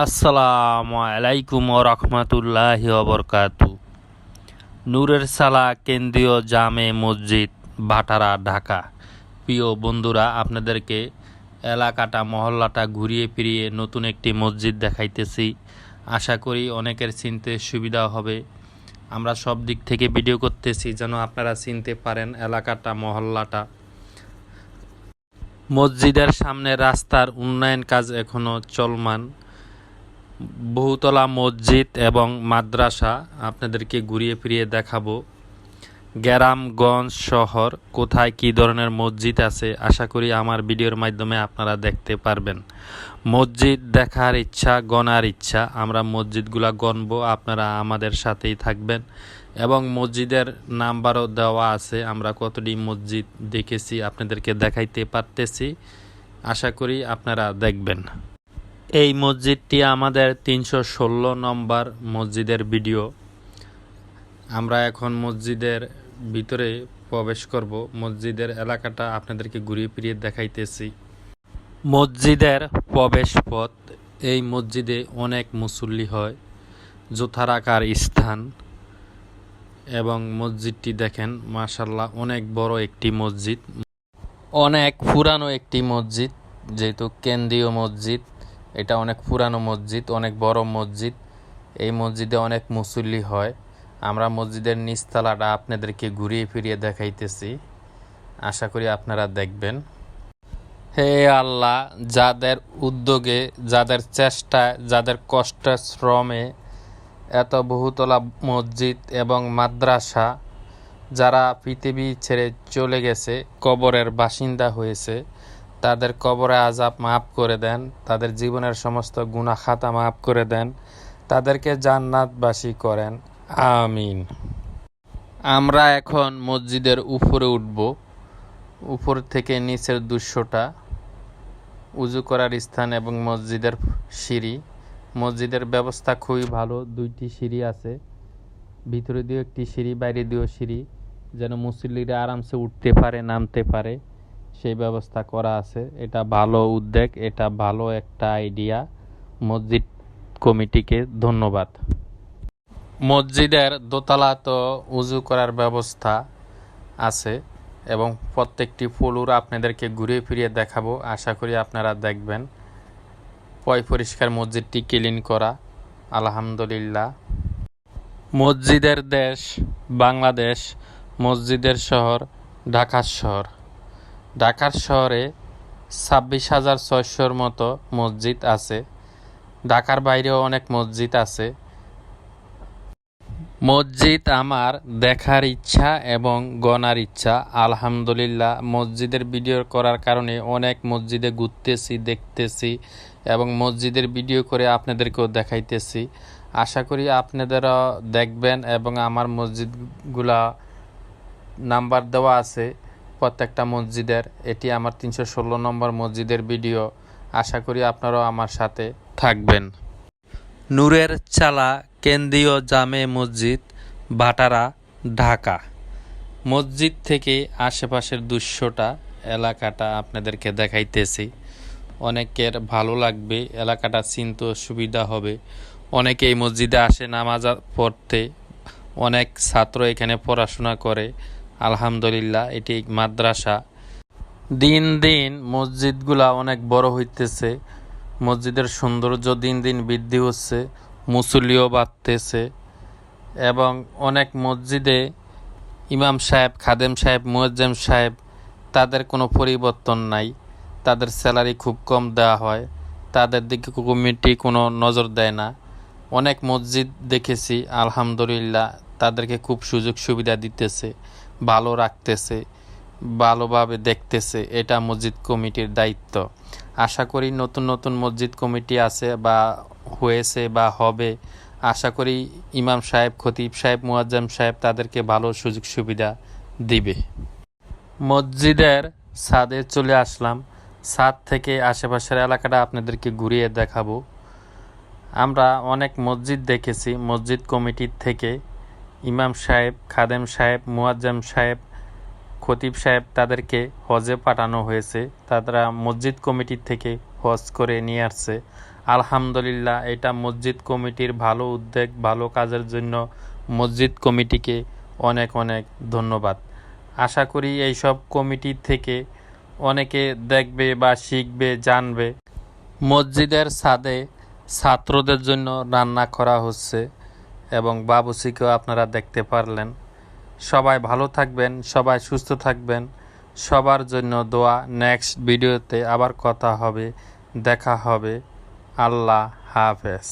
আসসালামু আলাইকুম রহমতুল্লাহি বরকাতু। নূরের সালা কেন্দ্রীয় জামে মসজিদ, ভাটারা, ঢাকা। প্রিয় বন্ধুরা, আপনাদেরকে এলাকাটা, মহল্লাটা ঘুরিয়ে ফিরিয়ে নতুন একটি মসজিদ দেখাইতেছি। আশা করি অনেকের চিনতে সুবিধা হবে। আমরা সব দিক থেকে ভিডিও করতেছি যেন আপনারা চিনতে পারেন এলাকাটা, মহল্লাটা। মসজিদের সামনে রাস্তার উন্নয়ন কাজ এখনও চলমান। বহুতলা মসজিদ এবং মাদ্রাসা আপনাদেরকে ঘুরিয়ে ফিরিয়ে দেখাবো। গ্রামগঞ্জ শহর, কোথায় কী ধরনের মসজিদ আছে, আশা করি আমার ভিডিওর মাধ্যমে আপনারা দেখতে পারবেন। মসজিদ দেখার ইচ্ছা গনার ইচ্ছা, আমরা মসজিদগুলা গণবো, আপনারা আমাদের সাথেই থাকবেন। এবং মসজিদের নাম্বারও দেওয়া আছে, আমরা কতটি মসজিদ দেখেছি, আপনাদেরকে দেখাইতে পারতেছি। আশা করি আপনারা দেখবেন। এই মসজিদটি আমাদের তিনশো ষোলো নম্বর মসজিদের ভিডিও। আমরা এখন মসজিদের ভিতরে প্রবেশ করব। মসজিদের এলাকাটা আপনাদেরকে ঘুরিয়ে ফিরিয়ে দেখাইতেছি। মসজিদের প্রবেশ পথ এই মসজিদে অনেক মুসল্লি হয় জোথা রাখার স্থান। এবং মসজিদটি দেখেন মাশাল্লাহ অনেক বড় একটি মসজিদ। অনেক পুরানো একটি মসজিদ, যেহেতু কেন্দ্রীয় মসজিদ। এটা অনেক পুরানো মসজিদ, অনেক বড় মসজিদ। এই মসজিদে অনেক মুসল্লি হয়। আমরা মসজিদের নিচতলাটা আপনাদেরকে ঘুরিয়ে ফিরিয়ে দেখাইতেছি। আশা করি আপনারা দেখবেন। হে আল্লাহ, যাদের উদ্যোগে, যাদের চেষ্টায়, যাদের কষ্ট শ্রমে এত বহুতলা মসজিদ এবং মাদ্রাসা, যারা পৃথিবী ছেড়ে চলে গেছে, কবরের বাসিন্দা হয়েছে তাদের কবরে আজাব মাফ করে দেন, তাদের জীবনের সমস্ত গুণা খাতা মাফ করে দেন, তাদেরকে জান্নাতবাসী করেন। আমিন। আমরা এখন মসজিদের উপরে উঠব। উপর থেকে নিচের দৃশ্যটা উজু করার স্থান এবং মসজিদের সিঁড়ি। মসজিদের ব্যবস্থা খুবই ভালো, দুইটি সিঁড়ি আছে। ভিতরে দিয়েও একটি সিঁড়ি, বাইরে দিয়েও সিঁড়ি, যেন মুসল্লিরা আরামসে উঠতে পারে, নামতে পারে। সেই ব্যবস্থা করা আছে। এটা ভালো উদ্যোগ, এটা ভালো একটা আইডিয়া। মসজিদ কমিটিকে ধন্যবাদ। মসজিদের দোতলা তো উজু করার ব্যবস্থা আছে এবং প্রত্যেকটি ফুলুর আপনাদেরকে ঘুরিয়ে ফিরিয়ে দেখাবো। আশা করি আপনারা দেখবেন। পয় পরিষ্কার মসজিদটি ক্লিন করা, আলহামদুলিল্লাহ। মসজিদের দেশ বাংলাদেশ, মসজিদের শহর ঢাকা শহর। ঢাকার শহরে ছাব্বিশ হাজার ছয়শোর মতো মসজিদ আছে। ঢাকার বাইরেও অনেক মসজিদ আছে। মসজিদ আমার দেখার ইচ্ছা এবং গনার ইচ্ছা। আলহামদুলিল্লাহ, মসজিদের ভিডিও করার কারণে অনেক মসজিদে ঘুরতেছি, দেখতেছি এবং মসজিদের ভিডিও করে আপনাদেরকেও দেখাইতেছি। আশা করি আপনাদেরও দেখবেন এবং আমার মসজিদগুলা নাম্বার দেওয়া আছে। প্রত্যেকটা মসজিদের, এটি আমার তিনশো ষোলো নম্বর মসজিদের ভিডিও। আশা করি আপনারাও আমার সাথে থাকবেন। নূরের চালা কেন্দ্রীয় জামে মসজিদ, ভাটারা, ঢাকা। মসজিদ থেকে আশেপাশের দৃশ্যটা, এলাকাটা আপনাদেরকে দেখাইতেছি। অনেকের ভালো লাগবে, এলাকাটা চিনতে সুবিধা হবে। অনেকে এই মসজিদে আসে নামাজ পড়তে, অনেক ছাত্র এখানে পড়াশোনা করে। আলহামদুলিল্লাহ, এটি মাদ্রাসা। দিন দিন মসজিদগুলা অনেক বড় হইতেছে, মসজিদের সৌন্দর্য দিন দিন বৃদ্ধি হচ্ছে, মুসল্লিও বাড়তেছে এবং অনেক মসজিদে ইমাম সাহেব, খাদেম সাহেব, মুয়াজ্জেম সাহেব, তাদের কোনো পরিবর্তন নাই, তাদের স্যালারি খুব কম দেওয়া হয়, তাদের দিকে কমিটি কোনো নজর দেয় না। অনেক মসজিদ দেখেছি, আলহামদুলিল্লাহ তাদেরকে খুব সুযোগ সুবিধা দিতেছে, ভালো রাখতেছে, ভালোভাবে দেখতেছে। এটা মসজিদ কমিটির দায়িত্ব। আশা করি নতুন নতুন মসজিদ কমিটি আছে বা হয়েছে বা হবে, আশা করি ইমাম সাহেব, খতিব সাহেব, মুয়াজ্জাম সাহেব তাদেরকে ভালো সুযোগ সুবিধা দিবে। মসজিদের ছাদে চলে আসলাম। ছাদ থেকে আশেপাশের এলাকাটা আপনাদেরকে ঘুরিয়ে দেখাবো। আমরা অনেক মসজিদ দেখেছি। মসজিদ কমিটির থেকে ইমাম সাহেব, খাদেম সাহেব, মুয়াজ্জাম সাহেব, খতিব সাহেব তাদেরকে হজে পাঠানো হয়েছে। তারা মসজিদ কমিটির থেকে হজ করে নিয়ে আসছে। আলহামদুলিল্লাহ, এটা মসজিদ কমিটির ভালো উদ্যোগ, ভালো কাজের জন্য মসজিদ কমিটিকে অনেক অনেক ধন্যবাদ। আশা করি এইসব কমিটি থেকে অনেকে দেখবে বা শিখবে, জানবে। মসজিদের ছাদে ছাত্রদের জন্য রান্না করা হচ্ছে। এবং বাবুসিকেও আপনারা দেখতে পারলেন। সবাই ভালো থাকবেন, সবাই সুস্থ থাকবেন। সবার জন্য দোয়া, নেক্সট ভিডিওতে আবার কথা হবে, দেখা হবে। আল্লাহ হাফেজ।